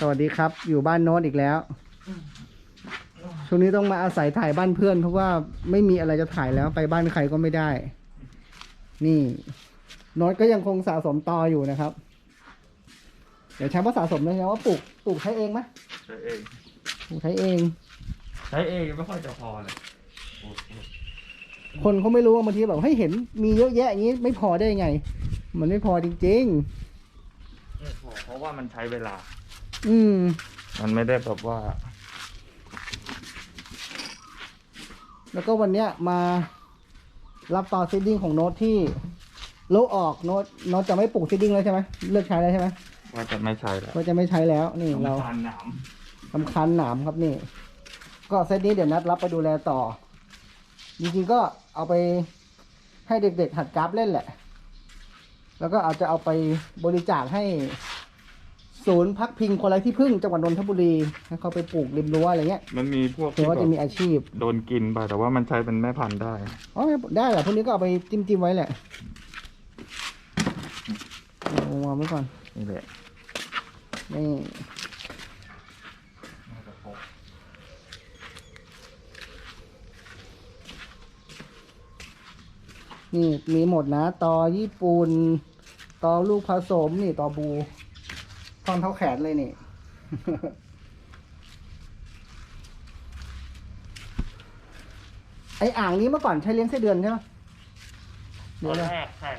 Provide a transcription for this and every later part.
สวัสดีครับ อยู่บ้านโน้ตอีกแล้ว ช่วงนี้ต้องมาอาศัยถ่ายบ้านเพื่อน เพราะว่าไม่มีอะไรจะถ่ายแล้วไปบ้านใครก็ไม่ได้ นี่โน้ตก็ยังคงสะสมตออยู่นะครับ เดี๋ยวใช้ว่าสะสมเลยนะว่าปลูกปลูกใช้เองไหมใช้เอง ปลูกใช้เอง ใช้เองไม่ค่อยจะพอเลยโอ้โหคนเขาไม่รู้ว่าบางทีแบบให้ยเห็นมีเยอะแยะอย่างนี้ไม่พอได้ไง มันไม่พอจริงไม่พอเพราะว่ามันใช้เวลาๆ อืม มันไม่ได้แบบว่า แล้วก็วันเนี้ยมารับต่อซีดดิ้งของโน้ตที่โลออกโน้ตโน้ตจะไม่ปลูกซีดดิ้งแล้วใช่ไหมเลิกใช้แล้วใช่ไหมว่าจะไม่ใช้แล้วก็จะไม่ใช้แล้วนี่เรา ทานหนามสำคัญหนามครับนี่ ก็เซตนี้เดี๋ยวนัดรับไปดูแลต่อ จริงๆก็เอาไปให้เด็กๆหัดกราฟเล่นแหละ แล้วก็อาจจะเอาไปบริจาคให้ ศูนย์พักพิงคนไร้ที่พึ่งจังหวัดนนทบุรีให้เขาไปปลูกริมรั้วอะไรเงี้ยมันมีพวกเผื่อที่ว่าแบจะบมีอาชีพโดนกินไปแต่ว่ามันใช้เป็นแม่พันธุ์ได้ อ๋อได้แหละพวกนี้ก็เอาไปจิ้มจิ้มๆไว้แหละเอาวางไว้ก่อนนี่แหละนี่น่าจะพอนี่มีหมดนะตอญี่ปุ่นตอลูกผสมนี่ตอบู ท่อนเท่าแขนเลยนี่ ไออ่างนี้เมื่อก่อนใช้เลี้ยงไส้เดือนใช่ไหมตเดี๋ยอวนนะแรกใช่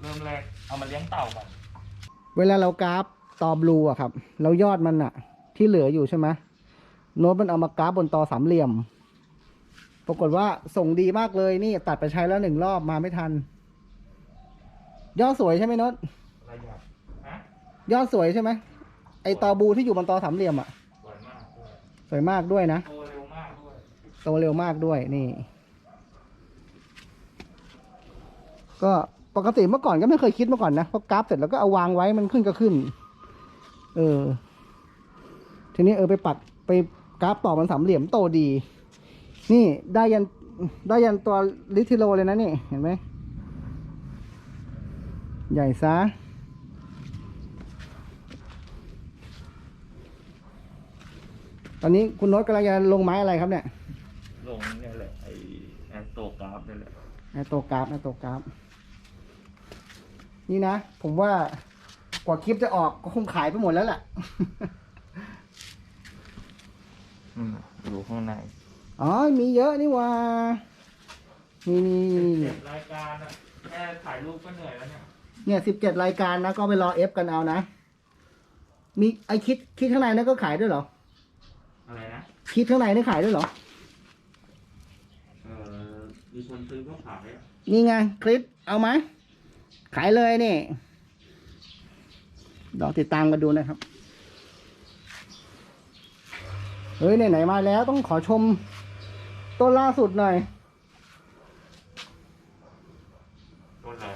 เริ่มแรกเอามาเลี้ยงเต่าก่อนเวลาเรากราฟตอบลูอะครับแล้วยอดมันอะที่เหลืออยู่ใช่ไหมโน้ตมันเอามากราฟบนตอสามเหลี่ยม ปรากฏว่าส่งดีมากเลยนี่ตัดไปใช้แล้วหนึ่งรอบมาไม่ทัน ยอดสวยใช่ไหมโน้ต ระยะฮะ ยอดสวยใช่ไหมไอตอบูที่อยู่บนตอสามเหลี่ยมอะ สวยมากด้วยสวยมากด้วยนะโตเร็วมากด้วยโตเร็วมากด้วยนี่ ก็ปกติเมื่อก่อนก็ไม่เคยคิดมาก่อนนะพอกราฟเสร็จแล้วก็เอาวางไว้มันขึ้นก็ขึ้น เออ ทีนี้เออไปปักไปกราฟต่อมันสามเหลี่ยมโตดี นี่ได้ยันได้ยันตัวลิทิโลเลยนะนี่ เห็นไหมใหญ่ซะ ตอนนี้คุณโน้ตกำลังจะลงไม้อะไรครับเนี่ย ลงเนี่ยแหละไอแอสโตกราฟนี่แหละไอโตกราฟไอโตกราฟ นี่นะ ผมว่ากว่าคลิปจะออกก็คงขายไปหมดแล้วแหละ อืมอยู่ข้างในอ๋อ มีเยอะนี่หว่านี่นี่นี่เก็บรายการอะแค่ถ่ายรูปก็เหนื่อยแล้วเนี่ยเนี่ยสิบเจ็ดรายการนะ ก็ไปรอเอฟกันเอานะ มีไอคิดคิดข้างในนั่นก็ขายด้วยเหรอ อะไรนะ คิดข้างในนี่ขายด้วยเหรอ เออมีคนซื้อก็ขายอะนี่ไงคลิปเอาไหมขายเลยนี่ลองติดตามกันดูนะครับ เฮ้ยไหนๆมาแล้วต้องขอชมต้นล่าสุดหน่อย ต้นอะไร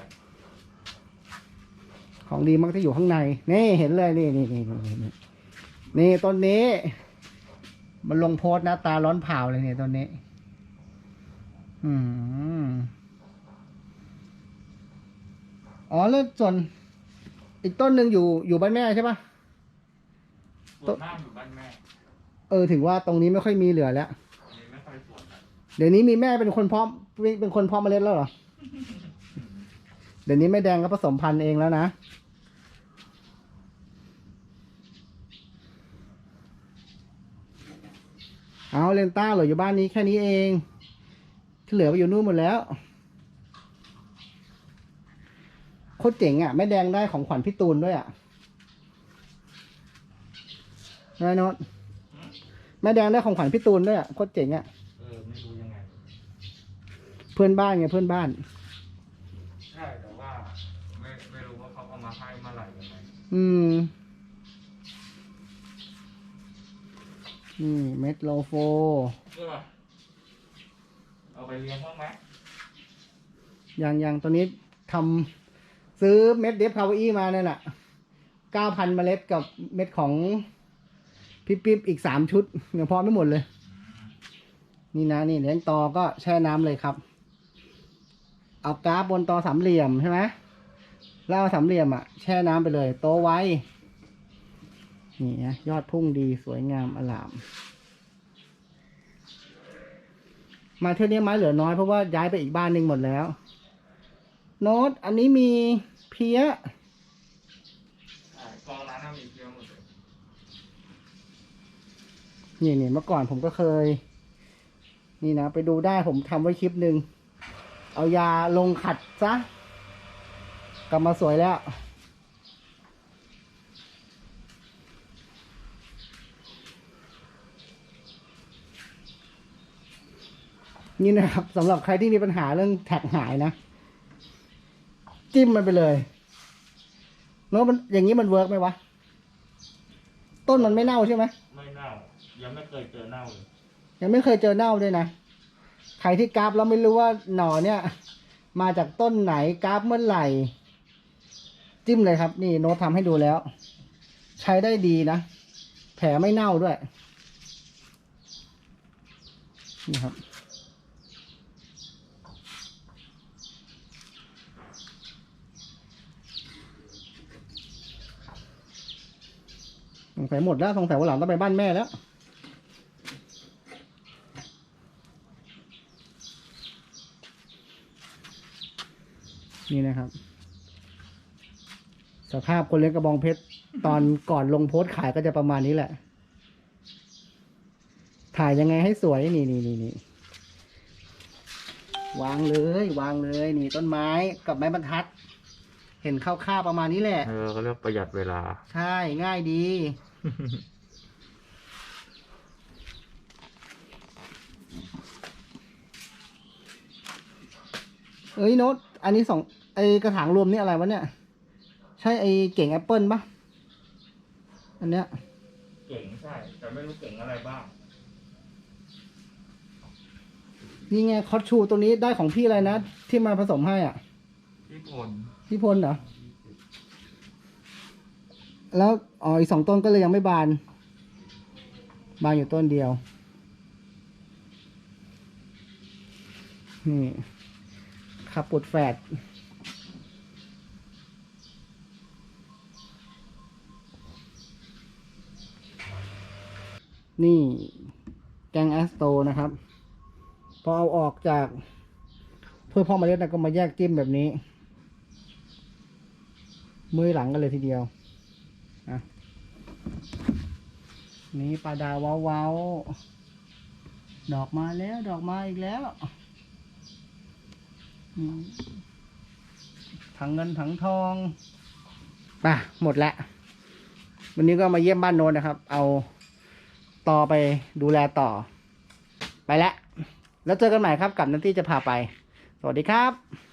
ของดีมักจะอยู่ข้างใน นี่เห็นเลยนี่นี่นี่นี่นี่นี่ต้นนี้ มันลงโพสต์หน้าตาร้อนเผาเลยเนี่ยต้นนี้ อืมอ๋อแล้วส่วนอีกต้นหนึ่งอยู่อยู่บ้านแม่ใช่ปะส่วนมากอยู่บ้านแม่เออถึงว่าตรงนี้ไม่ค่อยมีเหลือแล้ว อันนี้ไม่ค่อยสวนกันเดี๋ยวนี้มีแม่เป็นคนเพาะเป็นคนเพาะเมล็ดแล้วเหรอ เดี๋ยวนี้แม่แดงก็ผสมพันธุ์เองแล้วนะ เอาเลนต้าเหลืออยู่บ้านนี้แค่นี้เอง ที่เหลือไปอยู่นู่นหมดแล้วโคตรเจ๋งอะแม่แดงได้ของขวัญพี่ตูนด้วยอะนายโนตแม่แดงได้ของขวัญพี่ตูนด้วยอะโคตรเจ๋งอะเออไม่รู้ยังไง เพื่อนบ้านไงเพื่อนบ้าน ใช่แต่ว่า ไม่ไม่รู้ว่าเขาเอามาให้เมื่อไหร่ยังไงอืม นี่เม็ดโลโฟเออเอาไปเลี้ยงบ้างไหมอย่างอย่างตัวนี้ทำซื้อเม็ดเดฟพาวอีมาเนี่ยแหละเก้าพันเมล็ดกับเม็ดของพี่ปิ๊บอีกสามชุดยังพอไม่หมดเลย นี่นะนี่เลี้ยงตอก็แช่น้ำเลยครับ เอากราฟบนตอสามเหลี่ยมใช่ไหมแล้วเอาสามเหลี่ยมอะแช่น้ำไปเลย โตไว้ นี่นะยอดพุ่งดีสวยงามอลาม มาเท่านี้ไม้เหลือน้อยเพราะว่าย้ายไปอีกบ้านหนึ่งหมดแล้ว โน้ตอันนี้มีเพี้ยใช่กองร้านน่ามีเพียงหมดเลยนี่นี่เมื่อก่อนผมก็เคย นี่นะไปดูได้ผมทำไว้คลิปหนึ่ง เอายาลงขัดซะกลับมาสวยแล้ว นี่นะครับสำหรับใครที่มีปัญหาเรื่องแท็กหายนะ จิ้มมันไปเลยแล้วมันอย่างนี้มันเวิร์กไหมวะ ต้นมันไม่เน่าใช่ไหมไม่เน่า ยังไม่เคยเจอเน่าเลยยังไม่เคยเจอเน่าด้วยนะใครที่กราฟแล้วไม่รู้ว่าหน่อเนี่ย มาจากต้นไหนกราฟเมื่อไหร่ จิ้มเลยครับ นี่โน้ตทำให้ดูแล้ว ใช้ได้ดีนะ แผลไม่เน่าด้วยนี่ครับ งสัยหมดแล้วสงสัยวันหลังต้องไปบ้านแม่แล้วนี่นะครับ สภาพคนเลี้ยงกระบองเพชรตอนก่อนลงโพสต์ขายก็จะประมาณนี้แหละ ถ่ายยังไงให้สวยนี่นี่นี่นี่วางเลย วางเลย นี่ต้นไม้กับไม้บรรทัด เห็นคร่าวๆประมาณนี้แหละ เออเขาเรียกประหยัดเวลา ใช่ง่ายดี เอ้ยโน้ตอันนี้สองไอกระถางรวมนี่อะไรวะเนี่ย ใช่ไอเก่งแอปเปิลปะอันเนี้ย เก่งใช่ แต่ไม่รู้เก่งอะไรบ้าง นี่ไงคอสชูตัวนี้ได้ของพี่อะไรนะ ที่มาผสมให้อะ พี่พลพี่พลเหรอ แล้วอ๋ออีกสองต้นก็เลยยังไม่บาน บานอยู่ต้นเดียว นี่ขับปุดแฝดนี่แกงแอสโตนะครับ พอเอาออกจาก เพื่อพ่อมเมล็ดนะก็มาแยกจิ้มแบบนี้ มือหลังกันเลยทีเดียวนะ นี่ปลาดาวเว้าๆดอกมาแล้วดอกมาอีกแล้วถังเงินถังทองป่ะหมดแล้ววันนี้ก็มาเยี่ยมบ้านโน้นนะครับ เอาต่อไปดูแลต่อ ไปแล้วแล้วเจอกันใหม่ครับกับนันที่จะพาไป สวัสดีครับ